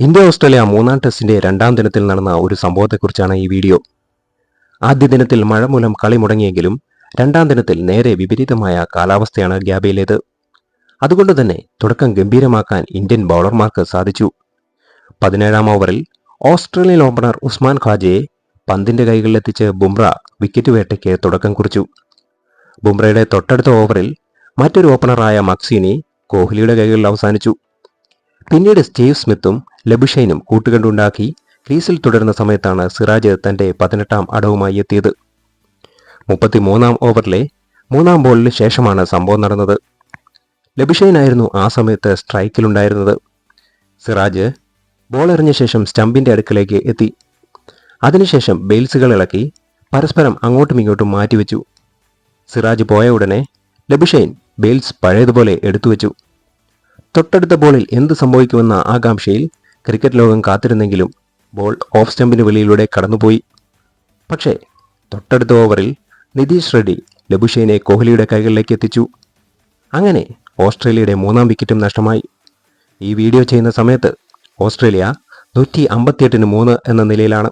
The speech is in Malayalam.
ഇന്ത്യ ഓസ്ട്രേലിയ മൂന്നാം ടെസ്റ്റിന്റെ രണ്ടാം ദിനത്തിൽ നടന്ന ഒരു സംഭവത്തെക്കുറിച്ചാണ് ഈ വീഡിയോ. ആദ്യ ദിനത്തിൽ മഴ മൂലം കളി മുടങ്ങിയെങ്കിലും രണ്ടാം ദിനത്തിൽ നേരെ വിപരീതമായ കാലാവസ്ഥയാണ് ഗ്യാബയിലേത്. അതുകൊണ്ട് തന്നെ തുടക്കം ഗംഭീരമാക്കാൻ ഇന്ത്യൻ ബൗളർമാർക്ക് സാധിച്ചു. പതിനേഴാം ഓവറിൽ ഓസ്ട്രേലിയൻ ഓപ്പണർ ഉസ്മാൻ ഖാജയെ പന്തിന്റെ കൈകളിലെത്തിച്ച് ബുംറ വിക്കറ്റ് വേട്ടയ്ക്ക് തുടക്കം കുറിച്ചു. ബുംറയുടെ തൊട്ടടുത്ത ഓവറിൽ മറ്റൊരു ഓപ്പണറായ മക്സീനി കോഹ്ലിയുടെ കൈകളിൽ അവസാനിച്ചു. പിന്നീട് സ്റ്റീവ് സ്മിത്തും ലബുഷൈനും കൂട്ടുകണ്ടുണ്ടാക്കി ക്രീസിൽ തുടരുന്ന സമയത്താണ് സിറാജ് തന്റെ പതിനെട്ടാം അടവുമായി എത്തിയത്. മുപ്പത്തിമൂന്നാം ഓവറിലെ മൂന്നാം ബോളിന് ശേഷമാണ് സംഭവം നടന്നത്. ലബുഷൈനായിരുന്നു ആ സമയത്ത് സ്ട്രൈക്കിലുണ്ടായിരുന്നത്. സിറാജ് ബോൾ എറിഞ്ഞ ശേഷം സ്റ്റമ്പിന്റെ അടുക്കലേക്ക് എത്തി. അതിനുശേഷം ബെയിൽസുകൾ ഇളക്കി പരസ്പരം അങ്ങോട്ടും ഇങ്ങോട്ടും മാറ്റിവെച്ചു. സിറാജ് പോയ ഉടനെ ലബുഷൈൻ ബെയിൽസ് പഴയതുപോലെ എടുത്തുവെച്ചു. തൊട്ടടുത്ത ബോളിൽ എന്ത് സംഭവിക്കുമെന്ന ആകാംക്ഷയിൽ ക്രിക്കറ്റ് ലോകം കാത്തിരുന്നെങ്കിലും ബോൾ ഓഫ് സ്റ്റമ്പിന് വെളിയിലൂടെ കടന്നുപോയി. പക്ഷേ തൊട്ടടുത്ത ഓവറിൽ നിതീഷ് റെഡ്ഡി ലബുഷൈനെ കോഹ്ലിയുടെ കൈകളിലേക്ക് എത്തിച്ചു. അങ്ങനെ ഓസ്ട്രേലിയയുടെ മൂന്നാം വിക്കറ്റും നഷ്ടമായി. ഈ വീഡിയോ ചെയ്യുന്ന സമയത്ത് ഓസ്ട്രേലിയ നൂറ്റി അമ്പത്തിയെട്ടിന് മൂന്ന് എന്ന നിലയിലാണ്.